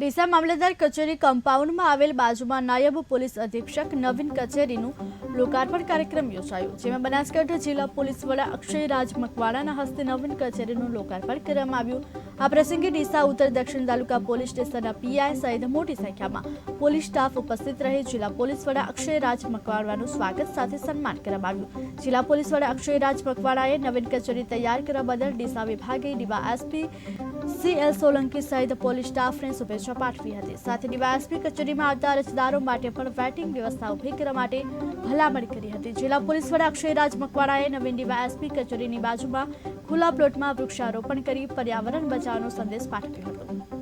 ડીસા મામલતદાર કચેરી કમ્પાઉન્ડમાં આવેલ બાજુમાં નાયબ પોલીસ અધિક્ષક નવીન કચેરીનું લોકાર્પણ કાર્યક્રમ યોજાયો, જેમાં બનાસકાંઠા જિલ્લા પોલીસ વડા અક્ષય મકવાણાના હસ્તે નવીન કચેરીનું લોકાર્પણ કરવામાં આવ્યું. આ પ્રસંગે ડીસા ઉત્તર દક્ષિણ તાલુકા પોલીસ સ્ટેશનના પીઆઈ સહિત મોટી સંખ્યામાં પોલીસ સ્ટાફ ઉપસ્થિત રહી જિલ્લા પોલીસ વડા અક્ષય રાજ મકવાણાનું સ્વાગત સાથે સન્માન કરવામાં આવ્યું. જિલ્લા પોલીસ વડા અક્ષય રાજ મકવાણાએ નવીન કચેરી તૈયાર કરવા બદલ ડીસા વિભાગે D Y SP C L Solanki સહિત પોલીસ સ્ટાફને શુભેચ્છા પાઠવી હતી. સાથે ડીવાયએસપી કચેરીમાં આવતા અરજદારો માટે પણ વેટિંગ વ્યવસ્થા ઊભી કરવા માટે ભલામણ કરી હતી. જિલ્લા પોલીસ વડા અક્ષયરાજ મકવાણાએ નવીન ડીવાયએસપી કચેરીની બાજુમાં ખુલ્લા પ્લોટમાં વૃક્ષારોપણ કરી પર્યાવરણ બચાવવાનો સંદેશ પાઠવ્યો હતો.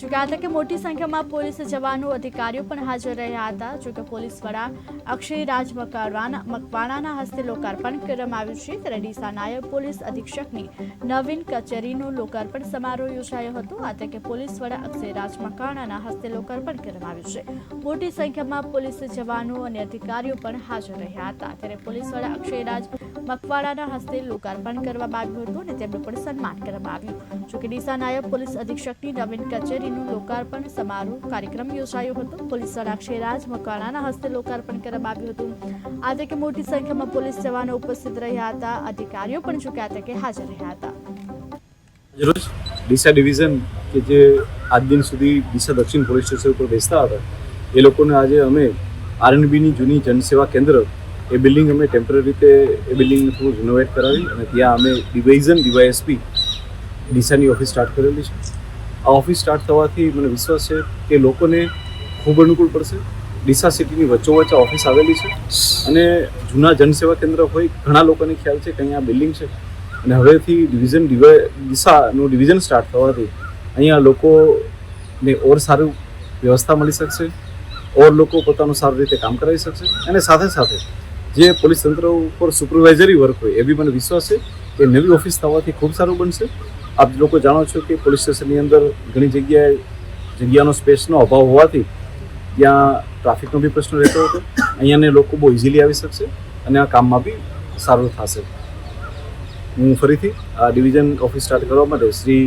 જોકે આ મોટી સંખ્યામાં પોલીસ જવાનો અધિકારીઓ પણ હાજર રહ્યા હતા. જોકે પોલીસ વડા અક્ષય રાજ મકવાણાના હસ્તે લોકાર્પણ કરવામાં આવ્યું છે. ત્યારે ડીસા નાયબ પોલીસ અધિક્ષકની નવીન કચેરીનું લોકાર્પણ સમારોહ યોજાયો હતો. આ તકે પોલીસ વડા અક્ષય રાજ મકવાણાના હસ્તે લોકાર્પણ કરવામાં આવ્યું છે. મોટી સંખ્યામાં પોલીસ જવાનો અને અધિકારીઓ પણ હાજર રહ્યા હતા. ત્યારે પોલીસ વડા અક્ષય રાજ મકવાડાના હસ્તે લોકાર્પણ કરવામાં આવ્યું હતું અને તેમનું પણ સન્માન કરવામાં આવ્યું. જોકે ડીસા નાયબ પોલીસ અધિક્ષકની નવીન કચેરીનું લોકાર્પણ સમારોહ કાર્યક્રમ યોજાયો હતો. પોલીસ વડા અક્ષયરાજ મકવાણાના હસ્તે લોકાર્પણ કરવામાં આવ્યું હતું. આ તકે મોટી સંખ્યામાં પોલીસ જવાનો ઉપસ્થિત રહ્યા હતા. અધિકારીઓ પણ જોકે તકે હાજર રહ્યા હતા. રોજ ડીસા ડિવિઝન કે જે આજ દિન સુધી ડીસા દક્ષિણ પોલીસ સ્ટેશન ઉપર બેસતા હતા, એ લોકોને આજે અમે આરએનબીની જૂની જનસેવા કેન્દ્ર, એ બિલ્ડિંગ અમે ટેમ્પરરી રીતે એ બિલ્ડિંગને થોડું રિનોવેટ કરાવી અને ત્યાં અમે ડિવિઝન ડીવાયએસપી ડીસાની ઓફિસ સ્ટાર્ટ કરેલી છે. આ ઓફિસ સ્ટાર્ટ થવાથી મને વિશ્વાસ છે કે લોકોને ખૂબ અનુકૂળ પડશે. ડીસા સિટીની વચ્ચોવચ્ચ ઓફિસ આવેલી છે અને જૂના જનસેવા કેન્દ્ર હોય, ઘણા લોકોને ખ્યાલ છે કે અહીંયા બિલ્ડિંગ છે. અને હવેથી ડિવિઝન દિશાનું ડિવિઝન સ્ટાર્ટ થવાથી અહીંયા લોકોને ઓર સારું વ્યવસ્થા મળી શકશે, ઓર લોકો પોતાનું સારી રીતે કામ કરાવી શકશે. અને સાથે સાથે જે પોલીસ તંત્ર ઉપર સુપરવાઇઝરી વર્ક હોય એ બી મને વિશ્વાસ છે કે નવી ઓફિસ થવાથી ખૂબ સારું બનશે. આપ લોકો જાણો છો કે પોલીસ સ્ટેશનની અંદર ઘણી જગ્યાએ જગ્યાનો સ્પેસનો અભાવ હોવાથી ત્યાં ટ્રાફિકનો બી પ્રશ્ન રહેતો હતો. અહીંયાને લોકો બહુ ઇઝીલી આવી શકશે અને આ કામમાં બી સારું થશે. હું ફરીથી આ ડિવિઝન ઓફિસ સ્ટાર્ટ કરવા માટે શ્રી